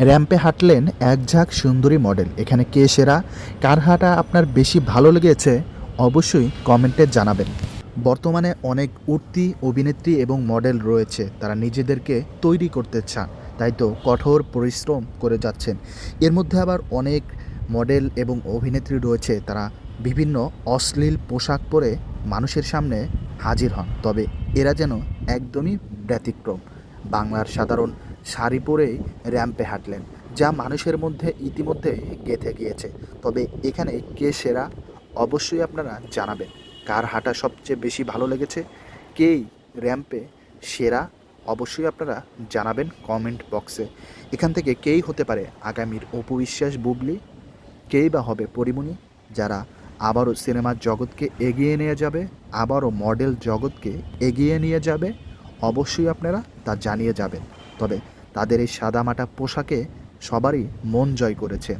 র্যাম্পে হাঁটলেন এক ঝাঁক সুন্দরী মডেল। এখানে কে সেরা? কার হাঁটা আপনার বেশি ভালো লেগেছে? অবশ্যই কমেন্টে জানাবেন। বর্তমানে অনেক উঠতি অভিনেত্রী এবং মডেল রয়েছে। তারা নিজেদেরকে তৈরি করতে চান। তাই তো কঠোর পরিশ্রম করে যাচ্ছেন। এর মধ্যে আবার অনেক মডেল এবং অভিনেত্রী রয়েছে। তারা বিভিন্ন অশ্লীল পোশাক পরে মানুষের সামনে হাজির হন। তবে এরা যেন একদমই ব্যতিক্রম। বাংলার সাধারণ শাড়ি পরেই র্যাম্পে হাঁটলেন, যা মানুষের মধ্যে ইতিমধ্যে গেঁথে গিয়েছে। তবে এখানে কে সেরা? অবশ্যই আপনারা জানাবেন। কার হাঁটা সবচেয়ে বেশি ভালো লেগেছে? কেই র্যাম্পে সেরা? অবশ্যই আপনারা জানাবেন কমেন্ট বক্সে। এখান থেকে কেই হতে পারে আগামীর অপবিশ্বাস বুবলি? কেই বা হবে পরিমণি, যারা আবারও সিনেমার জগৎকে এগিয়ে নিয়ে যাবে, আবারও মডেল জগৎকে এগিয়ে নিয়ে যাবে? অবশ্যই আপনারা তা জানিয়ে যাবেন। তবে তাদের এই সাদামাটা পোশাকে সবারই মন জয় করেছে।